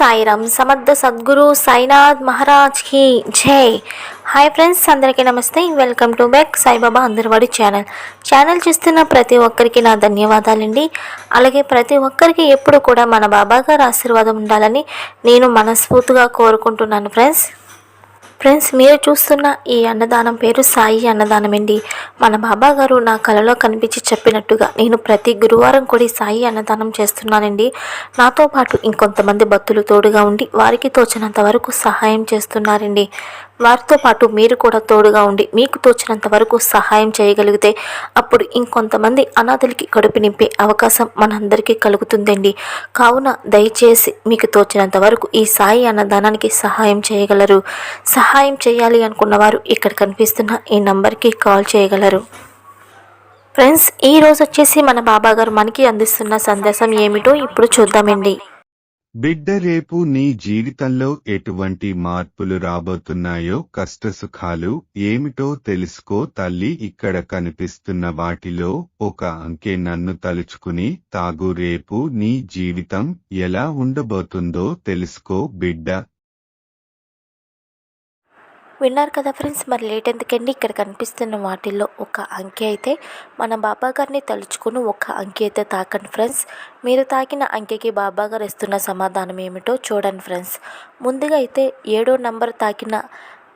సాయిరామ్ సమర్థ సద్గురు సాయినాథ్ మహారాజ్కి జై. హాయ్ ఫ్రెండ్స్ అందరికీ నమస్తే. వెల్కమ్ టు బ్యాక్ సాయిబాబా అందరివాడి ఛానల్ ఛానల్ చూస్తున్న ప్రతి ఒక్కరికి నా ధన్యవాదాలండి. అలాగే ప్రతి ఒక్కరికి ఎప్పుడు కూడా మన బాబా గారి ఆశీర్వాదం ఉండాలని నేను మనస్ఫూర్తిగా కోరుకుంటున్నాను ఫ్రెండ్స్ ఫ్రెండ్స్ మీరు చూస్తున్న ఈ అన్నదానం పేరు సాయి అన్నదానం అండి మన బాబా గారు నా కలలో కనిపించి చెప్పినట్టుగా నేను ప్రతి గురువారం కూడా సాయి అన్నదానం చేస్తున్నానండి. నాతో పాటు ఇంకొంతమంది భక్తులు తోడుగా ఉండి వారికి తోచినంత వరకు సహాయం చేస్తున్నారండి. వారితో పాటు మీరు కూడా తోడుగా ఉండి మీకు తోచినంత వరకు సహాయం చేయగలిగితే అప్పుడు ఇంకొంతమంది అనాథులకి కడుపు నింపే అవకాశం మనందరికీ కలుగుతుందండి. కావున దయచేసి మీకు తోచినంత వరకు ఈ సాయి అన్నదానానికి సహాయం చేయగలరు. సహాయం చేయాలి అనుకున్నవారు ఇక్కడ కనిపిస్తున్న ఈ నంబర్కి కాల్ చేయగలరు. ఫ్రెండ్స్ ఈ రోజు వచ్చేసి మన బాబా గారు మనకి అందిస్తున్న సందేశం ఏమిటో ఇప్పుడు చూద్దామండి. బిడ్డ రేపు నీ జీవితంలో ఎటువంటి మార్పులు రాబోతున్నాయో కష్టసుఖాలు ఏమిటో తెలుసుకో తల్లి. ఇక్కడ కనిపిస్తున్న వాటిలో ఒక అంకె నన్ను తలుచుకుని తాగు రేపు నీ జీవితం ఎలా ఉండబోతుందో తెలుసుకో బిడ్డ. విన్నారు కదా ఫ్రెండ్స్ మరి లేట్ ఎందుకండి? ఇక్కడ కనిపిస్తున్న వాటిల్లో ఒక అంకె అయితే మన బాబా గారిని తలుచుకుని ఒక అంకె అయితే తాకండి ఫ్రెండ్స్. మీరు తాకిన అంకెకి బాబా గారు ఇస్తున్న సమాధానం ఏమిటో చూడండి ఫ్రెండ్స్. ముందుగా అయితే ఏడో నంబర్ తాకిన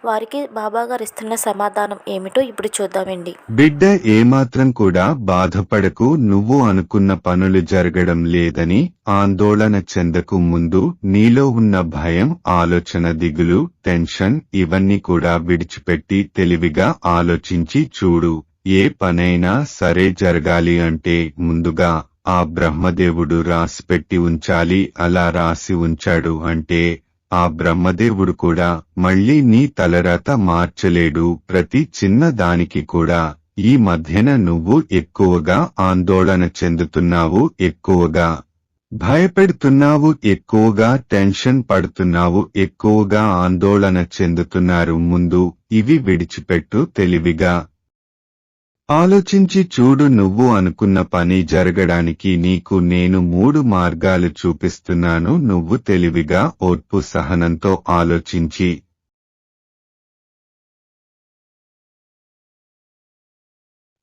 వారికి బాబా గారు ఇస్తున్న సమాధానం ఏమిటో ఇప్పుడు చూద్దామండి. బిడ్డ ఏమాత్రం కూడా బాధపడకు నువ్వు అనుకున్న పనులు జరగడం లేదని ఆందోళన చెందకు ముందు నీలో ఉన్న భయం ఆలోచన దిగులు టెన్షన్ ఇవన్నీ కూడా విడిచిపెట్టి తెలివిగా ఆలోచించి చూడు ఏ పనైనా సరే జరగాలి అంటే ముందుగా ఆ బ్రహ్మదేవుడు రాసిపెట్టి ఉంచాలి అలా రాసి ఉంచాడు అంటే ఆ బ్రహ్మదేవుడు కూడా మళ్ళీ నీ తలరాత మార్చలేడు. ప్రతి చిన్న దానికి కూడా ఈ మధ్యన నువ్వు ఎక్కువగా ఆందోళన చెందుతున్నావు ఎక్కువగా భయపెడుతున్నావు ఎక్కువగా టెన్షన్ పడుతున్నావు ఎక్కువగా ఆందోళన చెందుతున్నారు. ముందు ఇవి విడిచిపెట్టు తెలివిగా ఆలోచించి చూడు నువ్వు అనుకున్న పని జరగడానికి నీకు నేను మూడు మార్గాలు చూపిస్తున్నాను. నువ్వు తెలివిగా ఓర్పు సహనంతో ఆలోచించి.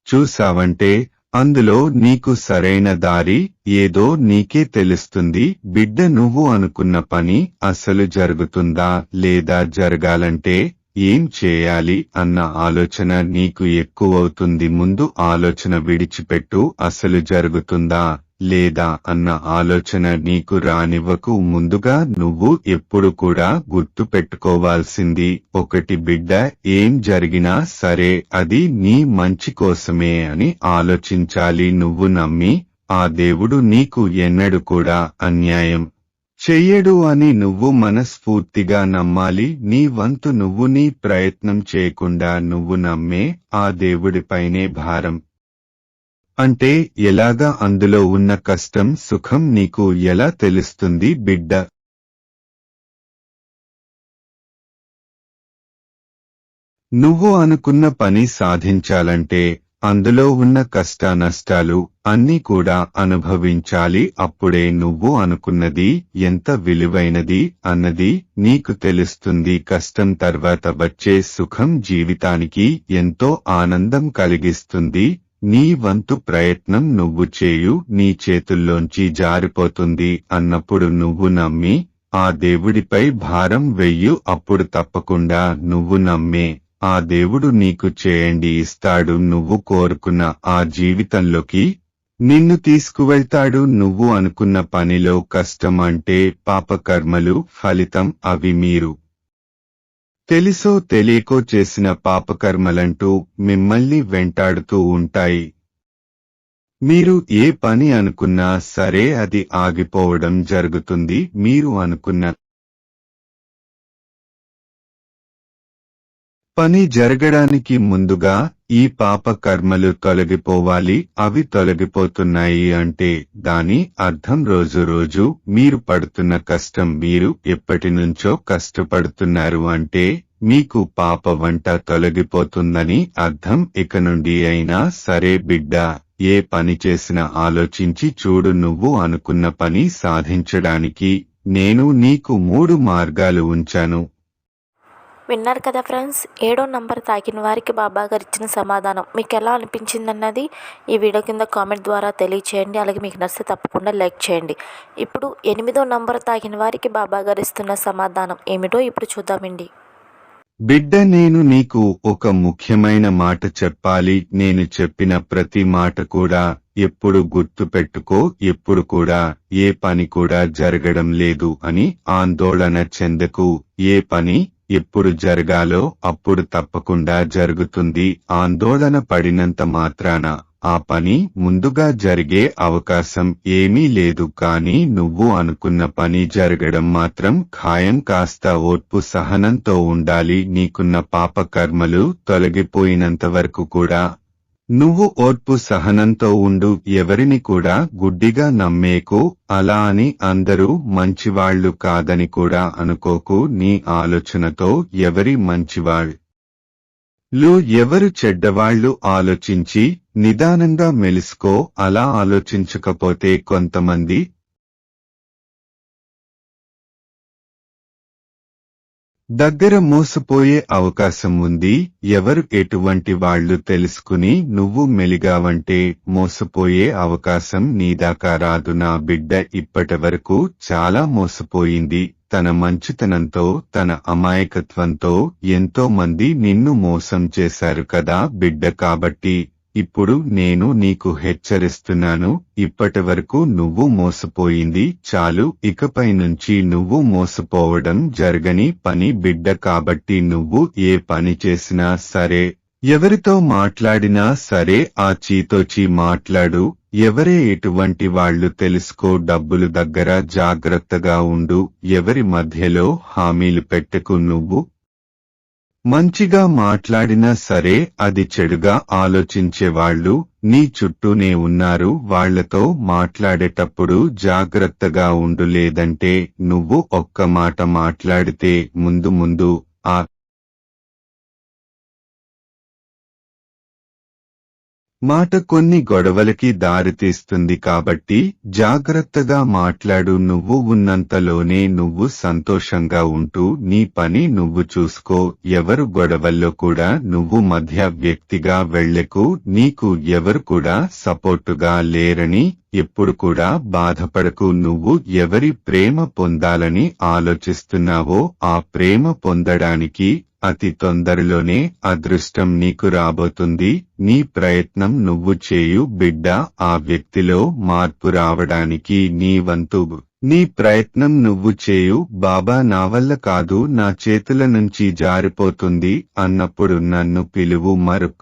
చూసావంటే అందులో నీకు సరైన దారి ఏదో నీకే తెలుస్తుంది. బిడ్డ నువ్వు అనుకున్న పని అసలు జరుగుతుందా లేదా జరగాలంటే ఏం చేయాలి అన్న ఆలోచన నీకు ఎక్కువవుతుంది ముందు ఆలోచన విడిచిపెట్టు అసలు జరుగుతుందా లేదా అన్న ఆలోచన నీకు రానివ్వకు ముందుగా నువ్వు ఎప్పుడు కూడా గుర్తు పెట్టుకోవాల్సింది ఒకటి బిడ్డ ఏం జరిగినా సరే అది నీ మంచి కోసమే అని ఆలోచించాలి నువ్వు నమ్మి ఆ దేవుడు నీకు ఎన్నడు కూడా అన్యాయం చెయ్యడు అని నువ్వు మనస్ఫూర్తిగా నమ్మాలి నీ వంతు నువ్వు నీ ప్రయత్నం చేయకుండా నువ్వు నమ్మే ఆ దేవుడిపైనే భారం. అంటే ఎలాగా అందులో ఉన్న కష్టం సుఖం నీకు ఎలా తెలుస్తుంది బిడ్డ? నువ్వు అనుకున్న పని సాధించాలంటే అందులో ఉన్న కష్ట నష్టాలు అన్నీ కూడా అనుభవించాలి అప్పుడే నువ్వు అనుకున్నది ఎంత విలువైనది అన్నది నీకు తెలుస్తుంది. కష్టం తర్వాత వచ్చే సుఖం జీవితానికి ఎంతో ఆనందం కలిగిస్తుంది. నీ వంతు ప్రయత్నం నువ్వు చేయు నీ చేతుల్లోంచి జారిపోతుంది అన్నప్పుడు నువ్వు నమ్మి ఆ దేవుడిపై భారం వెయ్యు అప్పుడు తప్పకుండా నువ్వు నమ్మే. ఆ దేవుడు నీకు చేయండి ఇస్తాడు నువ్వు కోరుకున్న ఆ జీవితంలోకి. నిన్ను తీసుకువెళ్తాడు నువ్వు అనుకున్న పనిలో కష్టం అంటే పాపకర్మలు ఫలితం అవి మీరు. తెలిసో తెలియకో చేసిన పాపకర్మలంటూ మిమ్మల్ని వెంటాడుతూ ఉంటాయి. మీరు ఏ పని అనుకున్నా సరే అది ఆగిపోవడం జరుగుతుంది మీరు అనుకున్న పని జరగడానికి ముందుగా ఈ పాప కర్మలు తొలగిపోవాలి అవి తొలగిపోతున్నాయి అంటే దాని అర్థం రోజు రోజు మీరు పడుతున్న కష్టం మీరు ఎప్పటినుంచో కష్టపడుతున్నారు అంటే మీకు పాప వంట తొలగిపోతుందని అర్థం ఇక నుండి అయినా సరే బిడ్డ ఏ పని చేసినా ఆలోచించి చూడు నువ్వు అనుకున్న పని సాధించడానికి నేను నీకు మూడు మార్గాలు ఉంచాను విన్నారు కదా ఫ్రెండ్స్? ఏడో నంబర్ తాకిన వారికి బాబా గారు ఇచ్చిన సమాధానం. మీకు ఎలా అనిపించింది అన్నది ఈ వీడియో కింద కామెంట్ ద్వారా తెలియచేయండి. అలాగే మీకు నచ్చితే తప్పకుండా లైక్ చేయండి. ఇప్పుడు ఎనిమిదో నంబర్ తాకిన వారికి బాబా గారు ఇస్తున్న సమాధానం ఏమిటో ఇప్పుడు చూద్దామండి. బిడ్డ నేను నీకు ఒక ముఖ్యమైన మాట చెప్పాలి. నేను చెప్పిన ప్రతి మాట కూడా ఎప్పుడు గుర్తు పెట్టుకో ఎప్పుడు కూడా ఏ పని కూడా జరగడం లేదు అని ఆందోళన చెందకు. ఏ పని ఎప్పుడు జరగాలో అప్పుడు తప్పకుండా జరుగుతుంది. ఆందోళన పడినంత మాత్రాన ఆ పని ముందుగా జరిగే అవకాశం ఏమీ లేదు. కానీ నువ్వు అనుకున్న పని జరగడం మాత్రం ఖాయం. కాస్త ఓర్పు సహనంతో ఉండాలి. నీకున్న పాపకర్మలు తొలగిపోయినంత వరకు కూడా నువ్వు ఓర్పు సహనంతో ఉండు ఎవరిని కూడా గుడ్డిగా నమ్మేకు అలా అని అందరూ మంచివాళ్ళు కాదని కూడా అనుకోకు నీ ఆలోచనతో ఎవరి మంచివాళ్ళు లు ఎవరు చెడ్డవాళ్ళు ఆలోచించి నిదానంగా మెలుసుకో అలా ఆలోచించకపోతే కొంతమంది దగ్గర మోసపోయే అవకాశం ఉంది. ఎవరు ఎటువంటి వాళ్ళు తెలుసుకుని నువ్వు మెలిగావంటే మోసపోయే అవకాశం నీదాకా రాదు. నా బిడ్డ ఇప్పటి వరకు చాలా మోసపోయింది. తన మంచితనంతో తన అమాయకత్వంతో ఎంతో మంది నిన్ను మోసం చేశారు కదా బిడ్డ కాబట్టి ఇప్పుడు నేను నీకు హెచ్చరిస్తున్నాను ఇప్పటి వరకు నువ్వు మోసపోయింది చాలు ఇకపై నుంచి నువ్వు మోసపోవడం జరగని పని బిడ్డ కాబట్టి నువ్వు ఏ పని చేసినా సరే ఎవరితో మాట్లాడినా సరే ఆ చీతోచి మాట్లాడు ఎవరే ఎటువంటి వాళ్ళు తెలుసుకో డబ్బులు దగ్గర జాగ్రత్తగా ఉండు ఎవరి మధ్యలో హామీలు పెట్టకు నువ్వు మంచిగా మాట్లాడినా సరే అది చెడుగా ఆలోచించేవాళ్ళు నీ చుట్టూనే ఉన్నారు వాళ్ళతో మాట్లాడేటప్పుడు జాగ్రత్తగా ఉండు లేదంటే నువ్వు ఒక్క మాట మాట్లాడితే ముందు ముందు ఆ మాట కొన్ని గొడవలకి దారితీస్తుంది కాబట్టి జాగ్రత్తగా మాట్లాడు నువ్వు ఉన్నంతలోనే నువ్వు సంతోషంగా ఉంటూ నీ పని నువ్వు చూసుకో ఎవరు గొడవల్లో కూడా నువ్వు మధ్య వ్యక్తిగా వెళ్ళకు నీకు ఎవరు కూడా సపోర్టుగా లేరని ఎప్పుడు కూడా బాధపడకు నువ్వు ఎవరి ప్రేమ పొందాలని ఆలోచిస్తున్నావో ఆ ప్రేమ పొందడానికి అతి తొందరలోనే అదృష్టం నీకు రాబోతుంది. నీ ప్రయత్నం నువ్వు చేయు బిడ్డ. ఆ వ్యక్తిలో మార్పు రావడానికి నీ వంతు. నీ ప్రయత్నం నువ్వు చేయు. బాబా నా వల్ల కాదు. నా చేతుల నుంచి జారిపోతుంది అన్నప్పుడు నన్ను పిలువు మరుక్.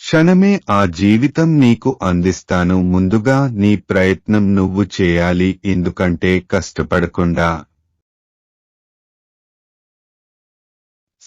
క్షణమే ఆ జీవితం నీకు అందిస్తాను. ముందుగా నీ ప్రయత్నం నువ్వు చేయాలి. ఎందుకంటే కష్టపడకుండా.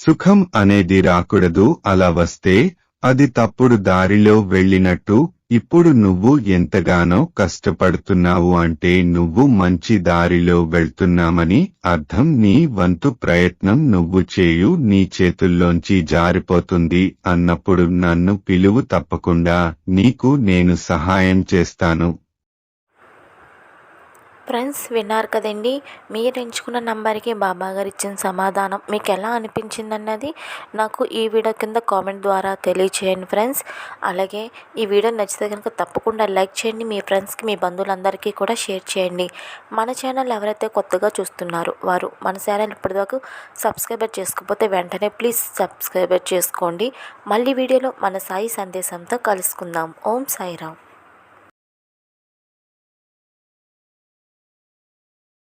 సుఖం అనేది రాకూడదు అలా వస్తే అది తప్పుడు దారిలో వెళ్ళినట్టు ఇప్పుడు నువ్వు ఎంతగానో కష్టపడుతున్నావు అంటే నువ్వు మంచి దారిలో వెళ్తున్నామని అర్థం నీ వంతు ప్రయత్నం నువ్వు చేయు నీ చేతుల్లోంచి జారిపోతుంది అన్నప్పుడు నన్ను పిలువు తప్పకుండా నీకు నేను సహాయం చేస్తాను. ఫ్రెండ్స్ విన్నారు కదండి? మీరు ఎంచుకున్న నంబర్కి బాబా గారు ఇచ్చిన సమాధానం మీకు ఎలా అనిపించింది అన్నది నాకు ఈ వీడియో కింద కామెంట్ ద్వారా తెలియచేయండి ఫ్రెండ్స్. అలాగే ఈ వీడియో నచ్చితే కనుక తప్పకుండా లైక్ చేయండి మీ ఫ్రెండ్స్కి మీ బంధువులందరికీ కూడా షేర్ చేయండి. మన ఛానల్ ఎవరైతే కొత్తగా చూస్తున్నారో వారు మన ఛానల్ ఇప్పటివరకు సబ్స్క్రైబర్ చేసుకోకపోతే వెంటనే ప్లీజ్ సబ్స్క్రైబర్ చేసుకోండి. మళ్ళీ వీడియోలో మన సాయి సందేశంతో కలుసుకుందాం. ఓం సాయిరామ్.